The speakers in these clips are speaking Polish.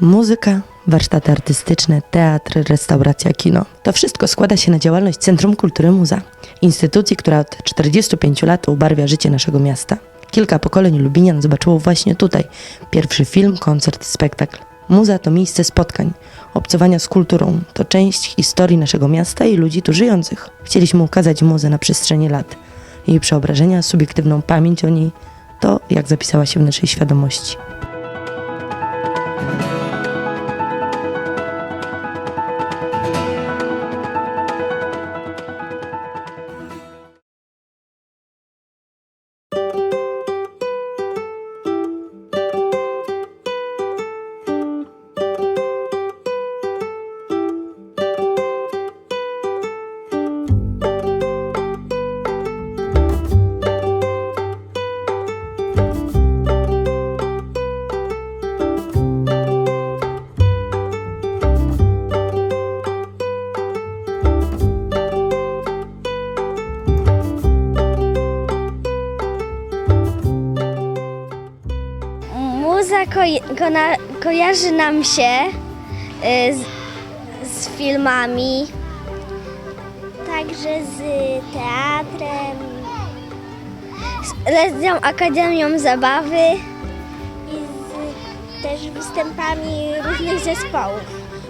Muzyka, warsztaty artystyczne, teatr, restauracja, kino. To wszystko składa się na działalność Centrum Kultury Muza, instytucji, która od 45 lat ubarwia życie naszego miasta. Kilka pokoleń Lubinian zobaczyło właśnie tutaj pierwszy film, koncert, spektakl. Muza to miejsce spotkań, obcowania z kulturą, to część historii naszego miasta i ludzi tu żyjących. Chcieliśmy ukazać muzę na przestrzeni lat, jej przeobrażenia, subiektywną pamięć o niej, to jak zapisała się w naszej świadomości. Koj- kona- kojarzy nam się y, z, z filmami, także z teatrem, z Letnią Akademią Zabawy i z też występami różnych zespołów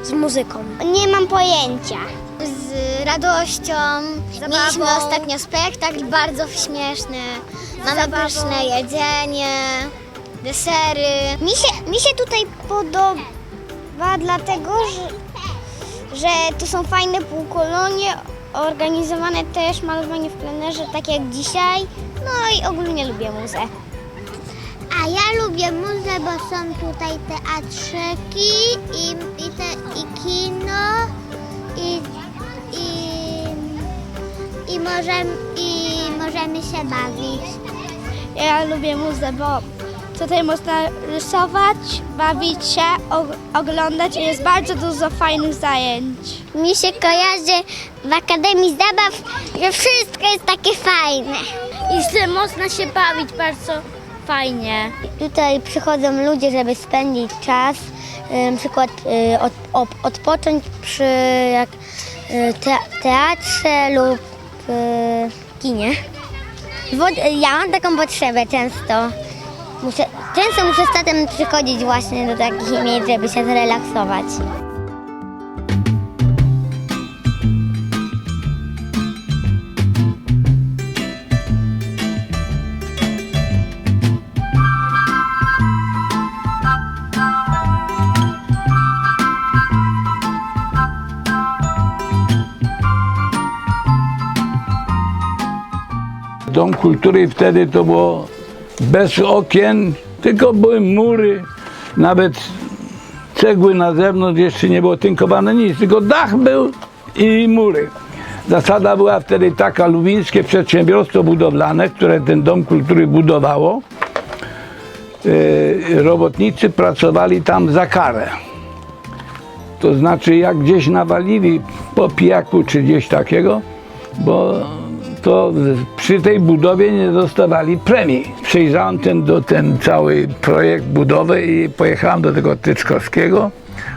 z muzyką. Nie mam pojęcia. Z radością. Mieliśmy ostatnio spektakl bardzo śmieszny. Mamy pyszne jedzenie, desery. Mi się, mi się tutaj podoba dlatego, że, że tu są fajne półkolonie, organizowane też malowanie w plenerze, tak jak dzisiaj. No i ogólnie lubię muzę. A ja lubię muzę, bo są tutaj teatrzyki i, i, te, i kino i, i, i, możemy, i możemy się bawić. Ja lubię muzę, bo tutaj można rysować, bawić się, og- oglądać i jest bardzo dużo fajnych zajęć. Mi się kojarzy w Akademii Zabaw, że wszystko jest takie fajne. I że można się bawić bardzo fajnie. Tutaj przychodzą ludzie, żeby spędzić czas, na przykład y, od, op- odpocząć przy jak, y, te, teatrze lub y, kinie. Ja mam taką potrzebę często. Często muszę z tatem przychodzić właśnie do takich miejsc, żeby się zrelaksować. Dom Kultury wtedy to było bez okien, tylko były mury, nawet cegły na zewnątrz jeszcze nie było tynkowane nic, tylko dach był i mury. Zasada była wtedy taka, lubińskie przedsiębiorstwo budowlane, które ten Dom Kultury budowało, e, robotnicy pracowali tam za karę. To znaczy, jak gdzieś nawalili po pijaku czy gdzieś takiego, bo to przy tej budowie nie dostawali premii. Przejrzałem ten, do, ten cały projekt budowy i pojechałem do tego Tyczkowskiego,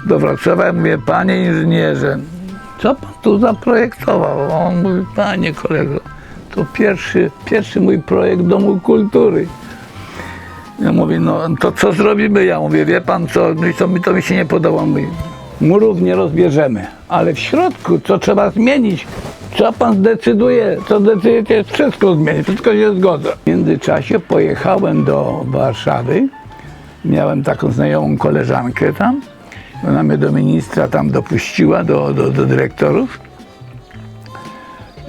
do Wrocławia. Mówię, panie inżynierze, co pan tu zaprojektował? On mówi, panie kolego, to pierwszy, pierwszy mój projekt Domu Kultury. Ja mówię, no to co zrobimy? Ja mówię, wie pan co, no i to, mi- to mi się nie podoba. Mówi, murów nie rozbierzemy, ale w środku co trzeba zmienić? Co pan zdecyduje? Co decydujecie? Wszystko zmienić, wszystko się zgodzę. W międzyczasie pojechałem do Warszawy. Miałem taką znajomą koleżankę tam. Ona mnie do ministra tam dopuściła, do, do, do dyrektorów.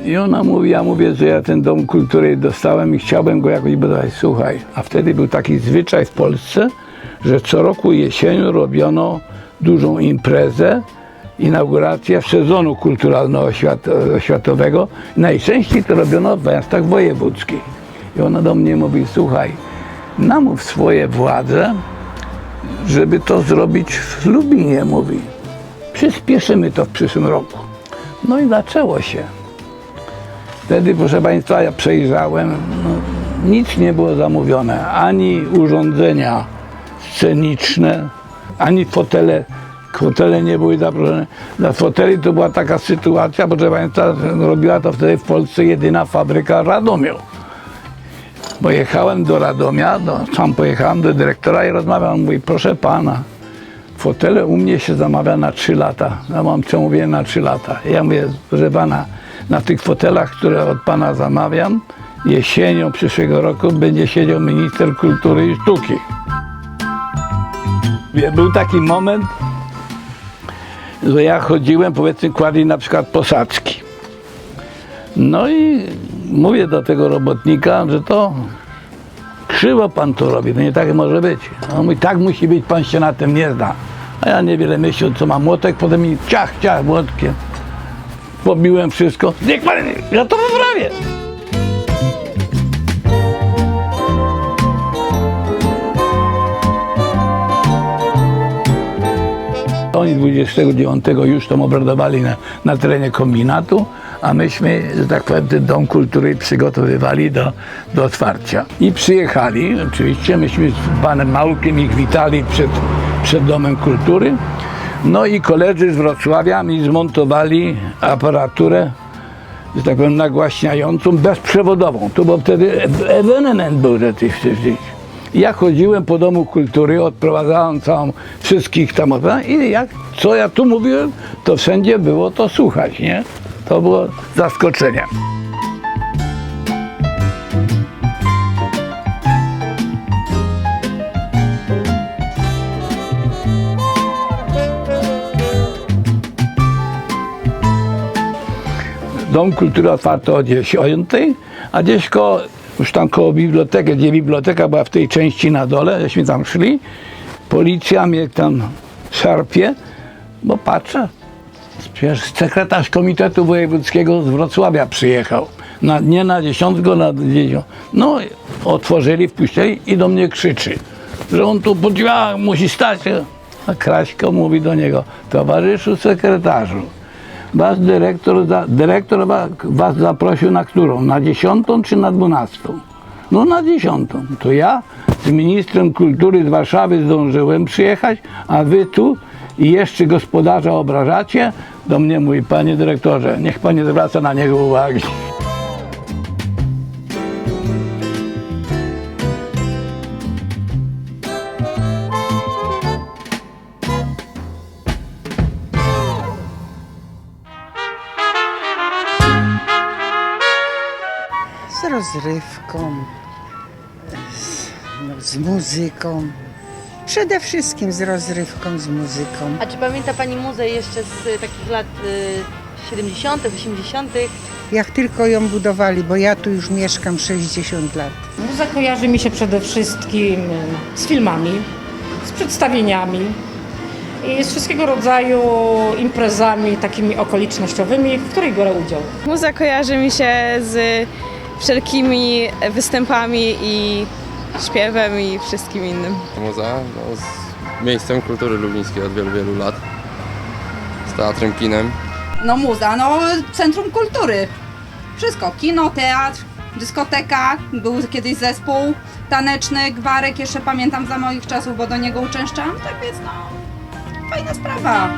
I ona mówi, ja mówię, że ja ten dom kultury dostałem i chciałbym go jakoś budować. Słuchaj, a wtedy był taki zwyczaj w Polsce, że co roku jesienią robiono dużą imprezę, inaugurację sezonu kulturalno-oświatowego. Najczęściej to robiono w miastach wojewódzkich. I ona do mnie mówi, słuchaj, namów swoje władze, żeby to zrobić w Lubinie, mówi. Przyspieszymy to w przyszłym roku. No i zaczęło się. Wtedy, proszę Państwa, ja przejrzałem, no, nic nie było zamówione, ani urządzenia sceniczne, ani fotele, fotele nie były zaproszone. Na foteli to była taka sytuacja, bo proszę robiła to wtedy w Polsce jedyna fabryka Radomiu. Pojechałem do Radomia, do, sam pojechałem do dyrektora i rozmawiam, mówi, proszę pana, fotele u mnie się zamawia na 3 lata. Ja mam przemówienie na 3 lata. Ja mówię, proszę pana, na tych fotelach, które od pana zamawiam, jesienią przyszłego roku będzie siedział minister kultury i sztuki. Był taki moment, że ja chodziłem, powiedzmy, kładli na przykład posadzki. No i mówię do tego robotnika, że to krzywo pan to robi, to nie tak może być. On mówi, tak musi być, pan się na tym nie zna. A ja niewiele myślę, co mam młotek, potem mi ciach, ciach młotkiem. Pobiłem wszystko. Niech pan, ja to poprawię. Oni 29 już tam obradowali na, na terenie kombinatu, a myśmy, że tak powiem, ten dom kultury przygotowywali do, do otwarcia. I przyjechali, oczywiście, myśmy z panem Małkiem ich witali przed, przed domem kultury. No i koledzy z Wrocławia mi zmontowali aparaturę, że tak powiem, nagłaśniającą, bezprzewodową. To bo wtedy ewenement był rzeczywiście. Ja chodziłem po domu kultury, odprowadzałem całą wszystkich tam i jak, co ja tu mówiłem, to wszędzie było to słuchać, nie? To było zaskoczenie. Dom Kultury otwarto o 10, a gdzieś koło, już tam koło biblioteki, gdzie biblioteka była w tej części na dole, żeśmy tam szli, policja mnie tam szarpie, bo patrzę, przecież sekretarz Komitetu Wojewódzkiego z Wrocławia przyjechał. Na, nie na dziesiątko, na dziesiątko. No, otworzyli, wpuścili i do mnie krzyczy, że on tu po drzwiach musi stać. A Kraśko mówi do niego, towarzyszu sekretarzu, Was dyrektor, za- dyrektor wa- was zaprosił na którą? Na dziesiątą czy na dwunastą? No na dziesiątą. To ja z ministrem kultury z Warszawy zdążyłem przyjechać, a wy tu i jeszcze gospodarza obrażacie? Do mnie mówi, panie dyrektorze, niech pan nie zwraca na niego uwagi. Z muzyką. Przede wszystkim z rozrywką, z muzyką. A czy pamięta Pani muzę jeszcze z y, takich lat y, 70., 80.? Jak tylko ją budowali, bo ja tu już mieszkam 60 lat. Muza kojarzy mi się przede wszystkim z filmami, z przedstawieniami i z wszystkiego rodzaju imprezami takimi okolicznościowymi, w których biorę udział. Muza kojarzy mi się z wszelkimi występami i śpiewem i wszystkim innym. Muza no, z miejscem kultury lubińskiej od wielu, wielu lat. Z teatrem, kinem. No muza, no centrum kultury. Wszystko, kino, teatr, dyskoteka, był kiedyś zespół taneczny, gwarek, jeszcze pamiętam za moich czasów, bo do niego uczęszczałam, tak więc no, fajna sprawa.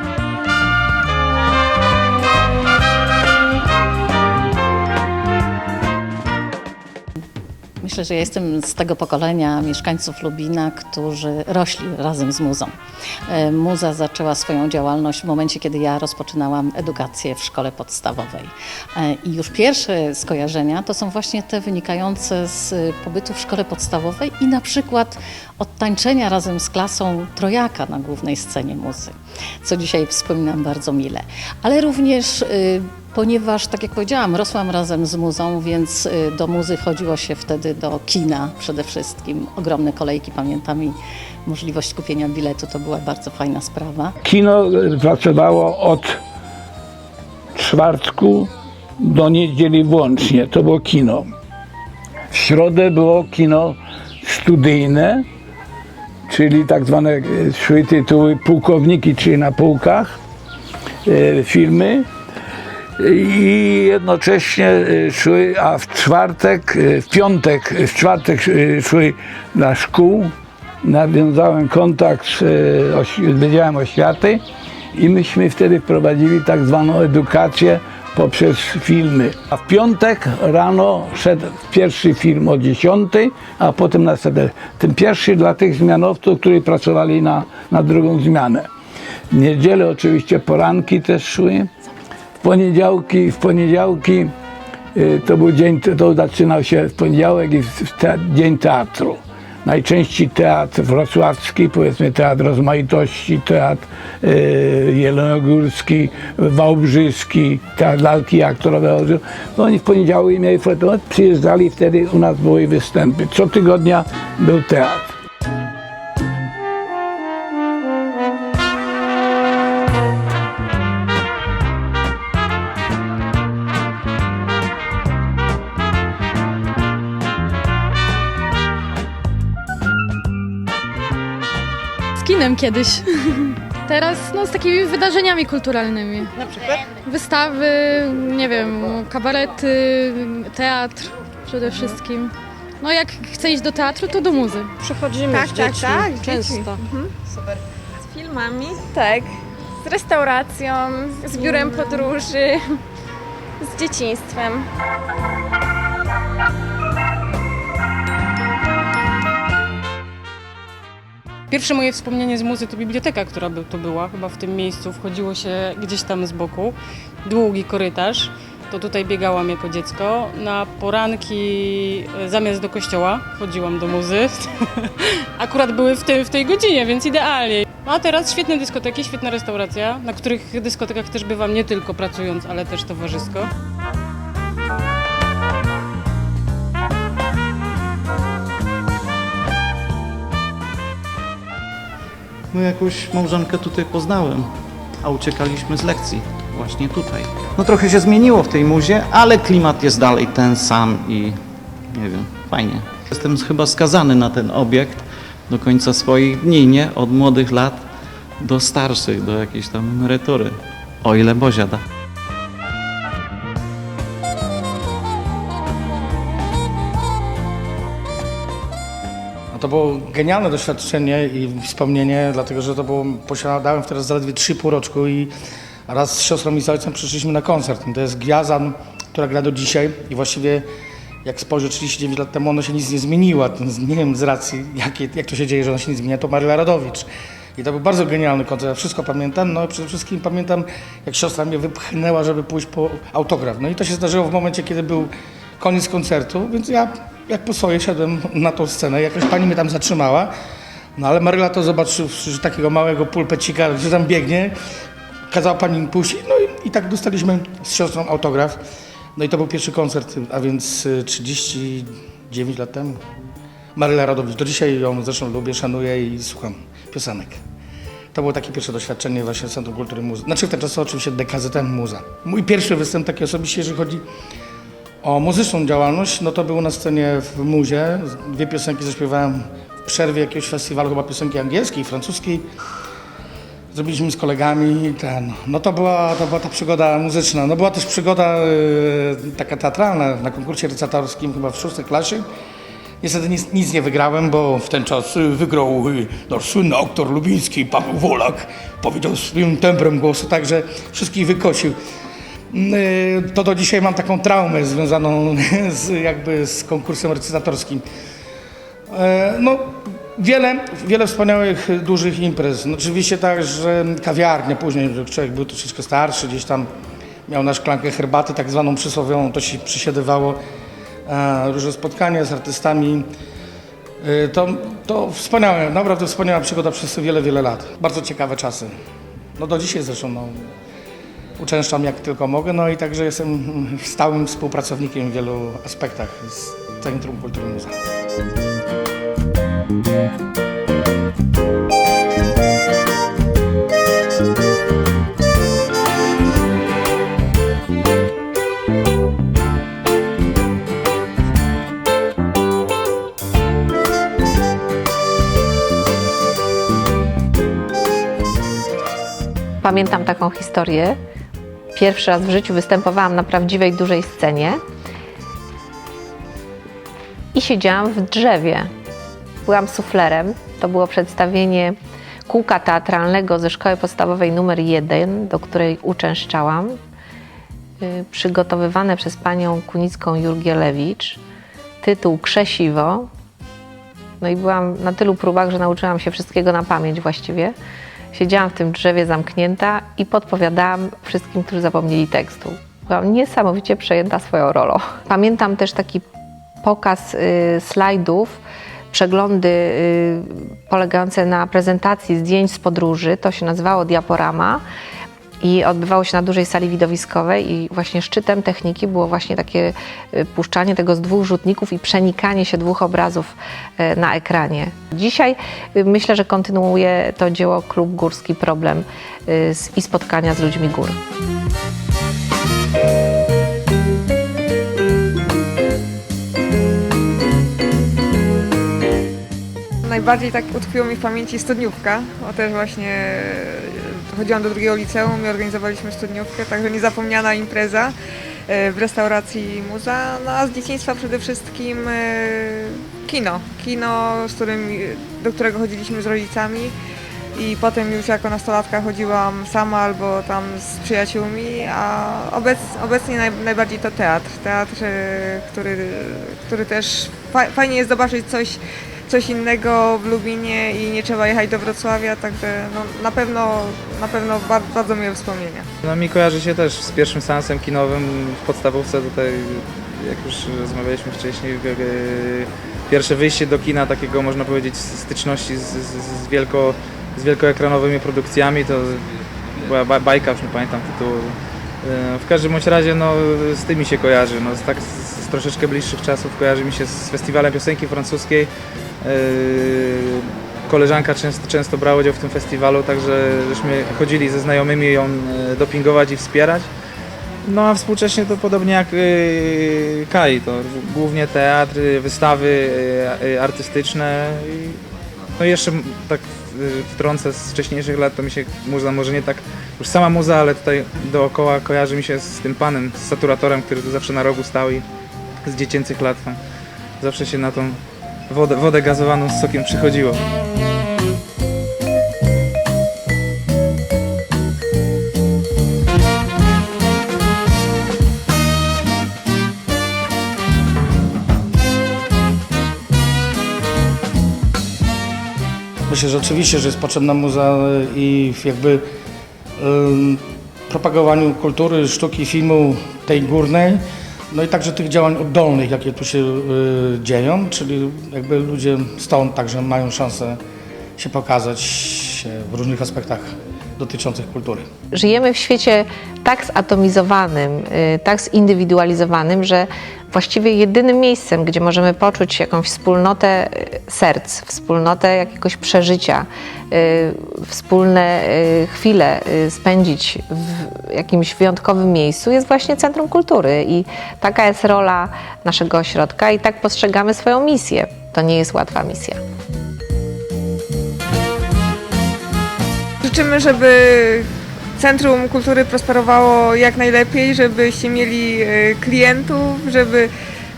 Myślę, że ja jestem z tego pokolenia mieszkańców Lubina, którzy rośli razem z muzą. E, Muza zaczęła swoją działalność w momencie, kiedy ja rozpoczynałam edukację w szkole podstawowej. E, I już pierwsze skojarzenia to są właśnie te wynikające z pobytu w szkole podstawowej i na przykład od tańczenia razem z klasą Trojaka na głównej scenie muzy, co dzisiaj wspominam bardzo mile. Ale również y, Ponieważ, tak jak powiedziałam, rosłam razem z muzą, więc y, do muzy chodziło się wtedy do kina przede wszystkim. Ogromne kolejki, pamiętam i możliwość kupienia biletu to była bardzo fajna sprawa. Kino e, pracowało od czwartku do niedzieli włącznie. To było kino. W środę było kino studyjne, czyli tak zwane szły tytuły pułkowniki, czyli na półkach, e, filmy. I jednocześnie e, szły, a w czwartek, e, w piątek, w czwartek szły dla szkół nawiązałem kontakt z Wydziałem Oświaty i myśmy wtedy wprowadzili tak zwaną edukację poprzez filmy. A w piątek rano szedł pierwszy film o 10, a potem następny. Ten pierwszy dla tych zmianowców, którzy pracowali na, na drugą zmianę. W niedzielę oczywiście poranki też szły. Poniedziałki, w poniedziałki y, to był dzień, to zaczynał się w poniedziałek i w te, dzień teatru. Najczęściej teatr wrocławski, powiedzmy teatr rozmaitości, teatr y, jelonogórski, wałbrzyski, teatr lalki aktorowe. No oni w poniedziałek mieli foto, przyjeżdżali wtedy u nas były występy. Co tygodnia był teatr. Kiedyś. Teraz no, z takimi wydarzeniami kulturalnymi. Na przykład? Wystawy, nie wiem, kabarety, teatr przede wszystkim. No jak chce iść do teatru, to do muzy. Przychodzimy Tak, z tak, dziećmi tak, często. Z filmami? Tak. Z restauracją, z biurem podróży, z dzieciństwem. Pierwsze moje wspomnienie z muzy to biblioteka, która by, tu była, chyba w tym miejscu. Wchodziło się gdzieś tam z boku, długi korytarz. To tutaj biegałam jako dziecko. Na poranki e, zamiast do kościoła chodziłam do muzy. Akurat były w, tej w tej godzinie, więc idealnie. A teraz świetne dyskoteki, świetna restauracja, na których dyskotekach też bywam nie tylko pracując, ale też towarzysko. No jakąś małżonkę tutaj poznałem, a uciekaliśmy z lekcji właśnie tutaj. No trochę się zmieniło w tej muzie, ale klimat jest dalej ten sam i nie wiem, fajnie. Jestem chyba skazany na ten obiekt do końca swoich dni, nie? Od młodych lat do starszych, do jakiejś tam emerytury. O ile Bozia da. To było genialne doświadczenie i wspomnienie, dlatego że to było, posiadałem wtedy zaledwie 3,5 roczku i raz z siostrą i z ojcem przyszliśmy na koncert. To jest gwiazda, która gra do dzisiaj i właściwie jak spojrzę 39 lat temu, ona się nic nie zmieniła. Nie wiem z racji, jakie, jak to się dzieje, że ona się nie zmienia, to Maryla Radowicz. I to był bardzo genialny koncert, ja wszystko pamiętam, no przede wszystkim pamiętam, jak siostra mnie wypchnęła, żeby pójść po autograf. No i to się zdarzyło w momencie, kiedy był koniec koncertu, więc ja jak po swoje szedłem na tą scenę, jakaś pani mnie tam zatrzymała, no ale Maryla to zobaczył, że takiego małego pulpecika, że tam biegnie, kazała pani pójść, no i, i tak dostaliśmy z siostrą autograf. No i to był pierwszy koncert, a więc y, 39 lat temu. Maryla Radowicz, do dzisiaj ją zresztą lubię, szanuję i słucham piosenek. To było takie pierwsze doświadczenie właśnie Centrum Kultury Muzy. Znaczy w ten czas oczywiście DKZM Muza. Mój pierwszy występ taki osobiście, jeżeli chodzi o muzyczną działalność, no to było na scenie w Muzie. Dwie piosenki zaśpiewałem w przerwie jakiegoś festiwalu, chyba piosenki angielskiej, francuskiej. Zrobiliśmy z kolegami ten. No to była, to była ta przygoda muzyczna. No była też przygoda y, taka teatralna na konkursie recytatorskim chyba w szóstej klasie. Niestety nic, nic nie wygrałem, bo w ten czas y, wygrał nasz słynny aktor lubiński Paweł Wolak. Powiedział swoim tembrem głosu, także wszystkich wykosił. Y, To do dzisiaj mam taką traumę związaną z, jakby z konkursem recytatorskim. E, No, wiele, wiele wspaniałych, dużych imprez. No, oczywiście tak, że kawiarnia później, że człowiek był troszeczkę starszy, gdzieś tam miał na szklankę herbaty, tak zwaną przysłowiową, to się przysiedywało. E, Różne spotkania z artystami. E, To, to wspaniałe, naprawdę wspaniała przygoda przez wiele, wiele lat. Bardzo ciekawe czasy. No do dzisiaj zresztą, no, uczęszczam jak tylko mogę, no i także jestem stałym współpracownikiem w wielu aspektach z Centrum Kultury Muza. Pamiętam taką historię. Pierwszy raz w życiu występowałam na prawdziwej dużej scenie i siedziałam w drzewie. Byłam suflerem. To było przedstawienie kółka teatralnego ze szkoły podstawowej numer 1, do której uczęszczałam. Y, Przygotowywane przez panią Kunicką Jurgielewicz. Tytuł Krzesiwo. No i byłam na tylu próbach, że nauczyłam się wszystkiego na pamięć właściwie. Siedziałam w tym drzewie zamknięta i podpowiadałam wszystkim, którzy zapomnieli tekstu. Byłam niesamowicie przejęta swoją rolą. Pamiętam też taki pokaz y, slajdów, przeglądy y, polegające na prezentacji zdjęć z podróży. To się nazywało diaporama i odbywało się na dużej sali widowiskowej i właśnie szczytem techniki było właśnie takie y, puszczanie tego z dwóch rzutników i przenikanie się dwóch obrazów y, na ekranie. Dzisiaj y, myślę, że kontynuuje to dzieło Klub Górski Problem i spotkania z ludźmi gór. Najbardziej tak utkwiło mi w pamięci studniówka, bo też właśnie chodziłam do drugiego liceum i organizowaliśmy studniówkę, także niezapomniana impreza e, w restauracji Muza, no a z dzieciństwa przede wszystkim e, kino, kino, z którym, do którego chodziliśmy z rodzicami. I potem już jako nastolatka chodziłam sama albo tam z przyjaciółmi, a obec, obecnie naj, najbardziej to teatr, teatr, e, który, który też fa, fajnie jest zobaczyć coś coś innego w Lubinie i nie trzeba jechać do Wrocławia, także no, na pewno, na pewno bardzo, bardzo miłe wspomnienia. No mi kojarzy się też z pierwszym seansem kinowym w podstawówce tutaj, jak już rozmawialiśmy wcześniej, pierwsze wyjście do kina takiego można powiedzieć styczności z, z, z, wielko, z wielkoekranowymi produkcjami, to była ba- bajka, już nie pamiętam tytułu. E, W każdym bądź razie no, z tymi się kojarzy, no, z, tak z, z troszeczkę bliższych czasów kojarzy mi się z festiwalem piosenki francuskiej. E, Koleżanka często, często brała udział w tym festiwalu, także żeśmy chodzili ze znajomymi ją e, dopingować i wspierać. No a współcześnie to podobnie jak yy, Kai, to głównie teatr, y, wystawy y, y, artystyczne. No i jeszcze tak wtrącę z wcześniejszych lat, to mi się muza, może nie tak już sama muza, ale tutaj dookoła kojarzy mi się z tym panem, z saturatorem, który tu zawsze na rogu stał i z dziecięcych lat tam zawsze się na tą wodę, wodę gazowaną z sokiem przychodziło. Myślę, że oczywiście, że jest potrzebna muza i jakby em, propagowaniu kultury, sztuki, filmu tej górnej, no i także tych działań oddolnych, jakie tu się y, dzieją, czyli jakby ludzie stąd także mają szansę się pokazać w różnych aspektach dotyczących kultury. Żyjemy w świecie tak zatomizowanym, y, tak zindywidualizowanym, że właściwie jedynym miejscem, gdzie możemy poczuć jakąś wspólnotę y, serc, wspólnotę jakiegoś przeżycia, y, wspólne chwile spędzić w jakimś wyjątkowym miejscu, jest właśnie Centrum Kultury. I taka jest rola naszego ośrodka i tak postrzegamy swoją misję. To nie jest łatwa misja. Życzymy, żeby Centrum Kultury prosperowało jak najlepiej, żebyście mieli e, klientów, żeby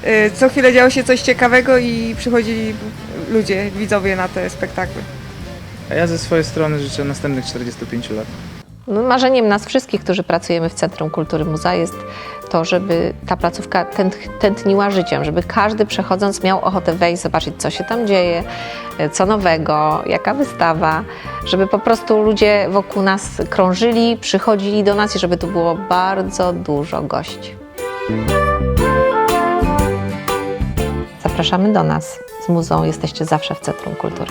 e, co chwilę działo się coś ciekawego i przychodzili ludzie, widzowie na te spektakle. A ja ze swojej strony życzę następnych 45 lat. No, marzeniem nas wszystkich, którzy pracujemy w Centrum Kultury Muza jest to, żeby ta placówka tęt, tętniła życiem, żeby każdy przechodząc miał ochotę wejść, zobaczyć co się tam dzieje, e, co nowego, jaka wystawa, żeby po prostu ludzie wokół nas krążyli, przychodzili do nas i żeby tu było bardzo dużo gości. Zapraszamy do nas. Z muzą jesteście zawsze w Centrum Kultury.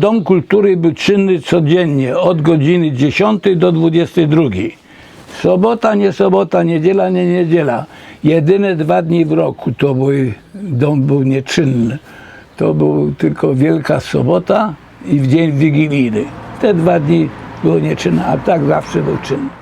Dom Kultury był czynny codziennie od godziny 10 do 22. Sobota, nie sobota, niedziela, nie niedziela. Jedyne dwa dni w roku to były, dom był nieczynny. To był tylko Wielka Sobota i w dzień Wigilijny. Te dwa dni było nieczynne, a tak zawsze był czynny.